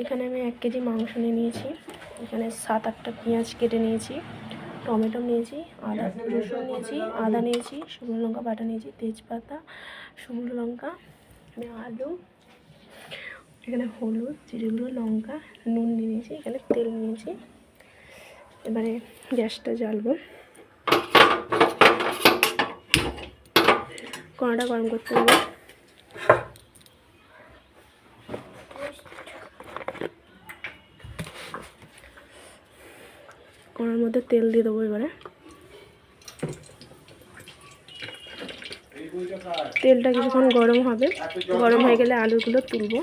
এখানে আমি এক কেজি মাংস নিয়ে নিয়েছি। এখানে সাত আটটা পেঁয়াজ কেটে নিয়েছি, টমেটো নিয়েছি, আদা, রসুন নিয়েছি, আদা নিয়েছি, শুকনো লঙ্কা বাটা নিয়েছি, তেজপাতা, শুকনো লঙ্কা আলু, এখানে হলুদ জিরে গুঁড়ো লঙ্কা, নুন নিয়েছি, এখানে তেল নিয়েছি। এবারে গ্যাসটা জ্বালবো। কড়াটা গরম করতে হবে কড়ার মধ্যে তেল দিয়ে দেবো এবারে। তেলটা কিছুক্ষণ গরম হবে। গরম হয়ে গেলে আলুগুলো তুলবো।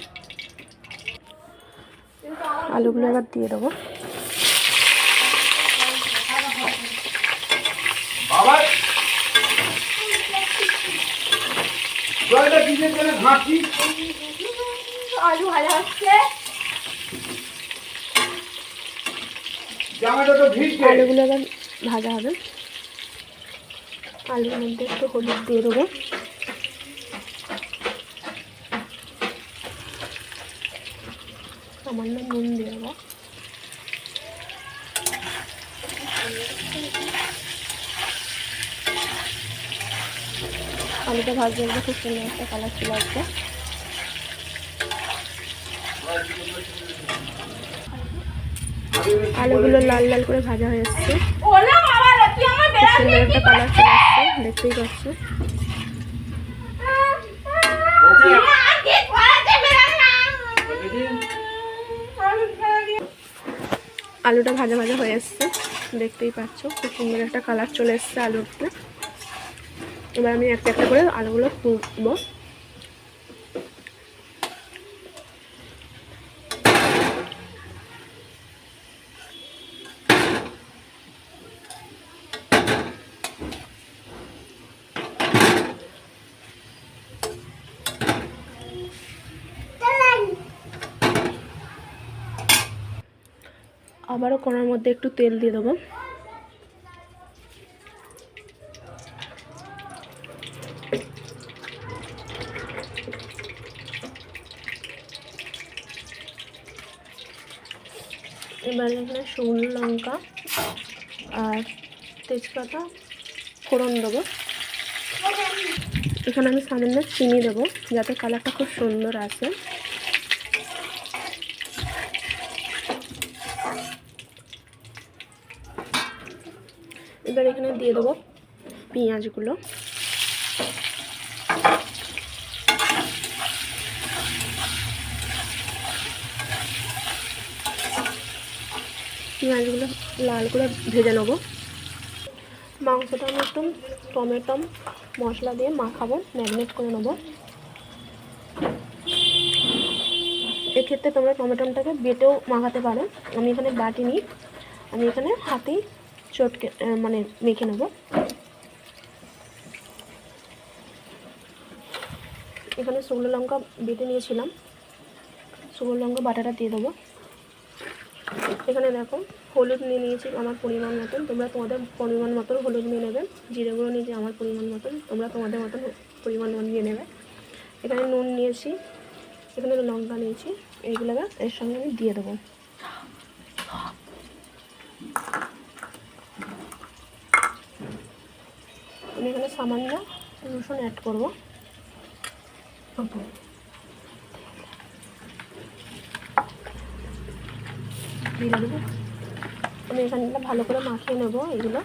আলুগুলো এবার দিয়ে দেবো। আলু ভাজা হচ্ছে আলুগুলো এবার ভাজা হবে। আলুর মধ্যে একটু হলুদ দিয়ে দেবো। সামান্য নুন দিয়ে দেবো। আলুটা ভাজতে ভাজতে খুব সুন্দর একটা কালার চলে আসবে। আলুগুলো লাল লাল করে ভাজা হয়ে খুব সুন্দর একটা কালার চলে আসছে দেখতেই পাচ্ছ। আলুটা ভাজা ভাজা হয়ে এসছে দেখতেই পাচ্ছ খুব সুন্দর একটা কালার চলে এসছে আলুতে। এবার আমি একটা একটা করে আলুগুলো তুলবো। আবারও কোনার মধ্যে একটু তেল দিয়ে দেবো। এবার এখানে শুকনো লঙ্কা আর তেজপাতা ফোড়ন দেবো। এখানে আমি সামান্য চিনি দেবো, যাতে কালারটা খুব সুন্দর আসে। এবার এখানে দিয়ে দেবো পেঁয়াজগুলো। পেঁয়াজগুলো লাল করে ভেজে নেব। মাংসটা আমি একটু টমেটো মশলা দিয়ে মাখাবো, ম্যারিনেট করে নেব। এক্ষেত্রে তোমরা টমেটোটাকে বেটেও মাখাতে পারো। আমি এখানে বাটি নিই আমি এখানে হাতেই চটকে মানে মেখে নেব। এখানে শুকনো লঙ্কা বেটে নিয়েছিলাম। শুকনো লঙ্কা বাটাটা দিয়ে দেবো। এখানে দেখো, হলুদ নিয়ে নিয়েছি আমার পরিমাণ মতন। তোমরা তোমাদের পরিমাণ মতন হলুদ নিয়ে নেবে। জিরে গুঁড়ো নিয়েছি আমার পরিমাণ মতন। তোমরা তোমাদের মতন পরিমাণ মতন নিয়ে নেবে। এখানে নুন নিয়েছি, এখানে লঙ্কা নিয়েছি। এইগুলো এবার এর সঙ্গে আমি দিয়ে দেবো। আমি এখানে সামান্য রসুন অ্যাড করব। দিয়ে দেবো। আমি এখানটা ভালো করে মাখিয়ে নেব এগুলো।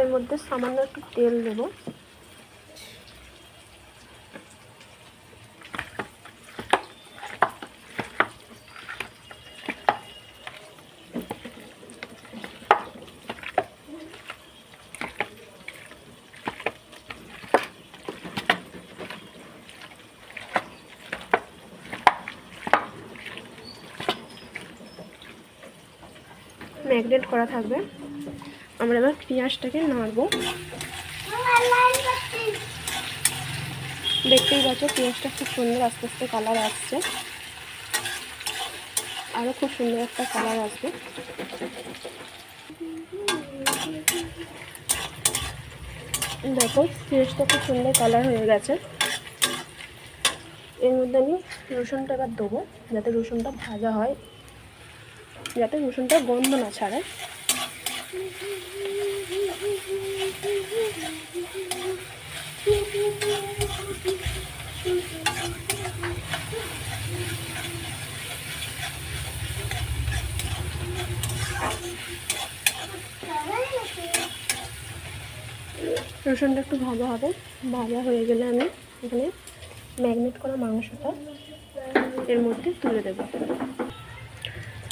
এর মধ্যে সামান্য একটু তেল দেবো। ম্যাগনেট করা থাকবে। আমরা এবার পেঁয়াজটাকে নাড়বো। দেখতেই পাচ্ছ, পেঁয়াজটা খুব সুন্দর আস্তে আস্তে কালার আসছে। আরও খুব সুন্দর একটা কালার আসবে। দেখো, পেঁয়াজটা খুব সুন্দর কালার হয়ে গেছে। এর মধ্যে আমি রসুনটা এবার দেবো, যাতে রসুনটা ভাজা হয়। যাতে রসুনটা গন্ধ না ছাড়ে। রসুনটা একটু ভাজা হবে। ভাজা হয়ে গেলে আমি এখানে ম্যাগনেট করা মাংসটা এর মধ্যে তুলে দেব।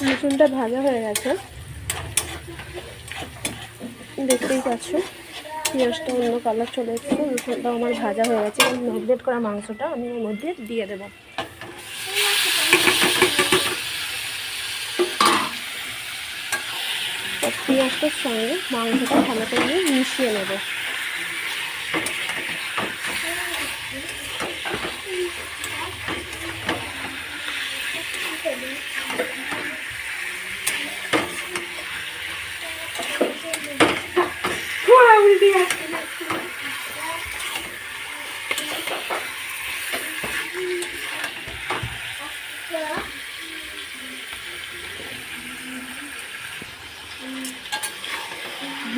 রসুনটা ভাজা হয়ে গেছে। দেখতেই পাচ্ছ, পেঁয়াজটা অন্য কালার চলে এসেছে রসুনটা আমার ভাজা হয়ে গেছে। এবং ম্যাগনেট করা মাংসটা আমি এর মধ্যে দিয়ে দেবো। পেঁয়াজটার সঙ্গে মাংসটা ভালো করে মিশিয়ে নেব।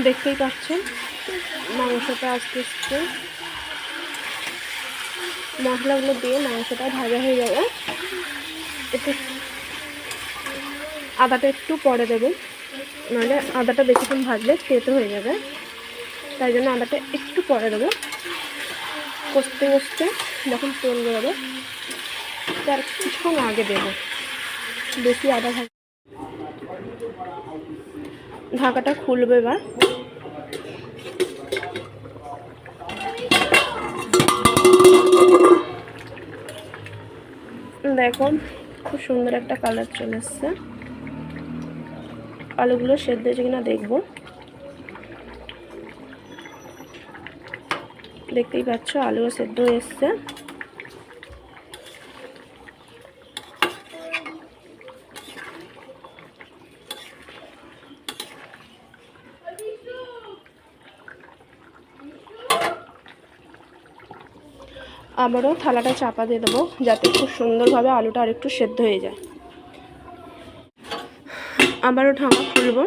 দেখতেই পাচ্ছেন, মাংসটা আস্তে আস্তে মশলাগুলো দিয়ে মাংসটা ভাজা হয়ে যাবে একটু আদাটা একটু পরে দেবেন নাহলে আদাটা বেশিক্ষণ ভাজলে তেতো হয়ে যাবে। তাই জন্য আদাটা একটু পরে দেবো। কষতে কষতে যখন তেল বেরোবে তার কিছুক্ষণ আগে দেবো। বেশি আদা ভাজ ঢাকাটা খুলবে এবার। দেখো খুব সুন্দর একটা কালার চলে এসছে। আলুগুলো সেদ্ধ হয়েছে কিনা দেখব। দেখতেই পাচ্ছ, আলুও সেদ্ধ হয়ে এসছে। আবারও থালাটা চাপা দিয়ে দেবো যাতে খুব সুন্দরভাবে আলুটা আরেকটু সেদ্ধ হয়ে যায়। আবারও ঢাকা খুলব।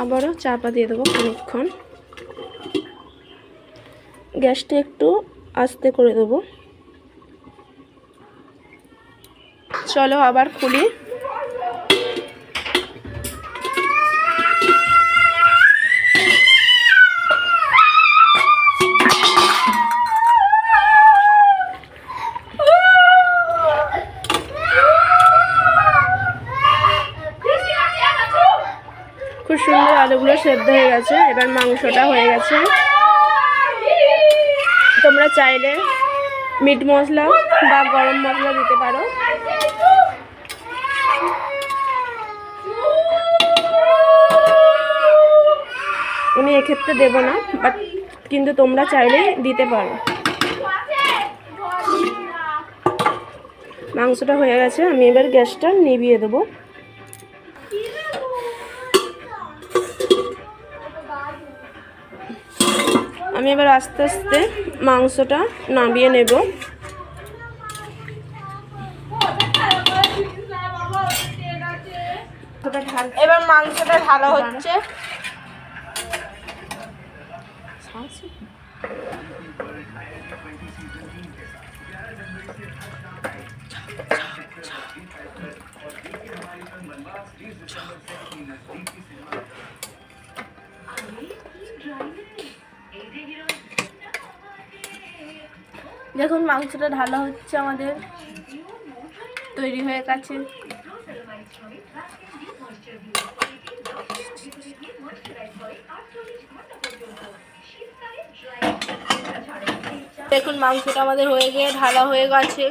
আবারও চাপা দিয়ে দেবো খানিকক্ষণ। গ্যাসটা একটু আস্তে করে দেবো। চলো আবার খুলি। আলুগুলো সেদ্ধ হয়ে গেছে, এবার মাংসটা হয়ে গেছে। তোমরা চাইলে মিট মশলা বা গরম মশলা দিতে পারো। আমি এক্ষেত্রে দেবো না বাট কিন্তু তোমরা চাইলে দিতে পারো। মাংসটা হয়ে গেছে, আমি এবার গ্যাসটা নিভিয়ে দেবো। আমি এবার আস্তে আস্তে মাংসটা নামিয়ে নেব। এবার মাংসটা ঢালা হচ্ছে। দেখুন, মাংসটা ঢালা হচ্ছে আমাদের। তৈরি হয়ে গেছে। দেখুন, মাংসটা আমাদের হয়ে গিয়ে ঢালা হয়ে গেছে।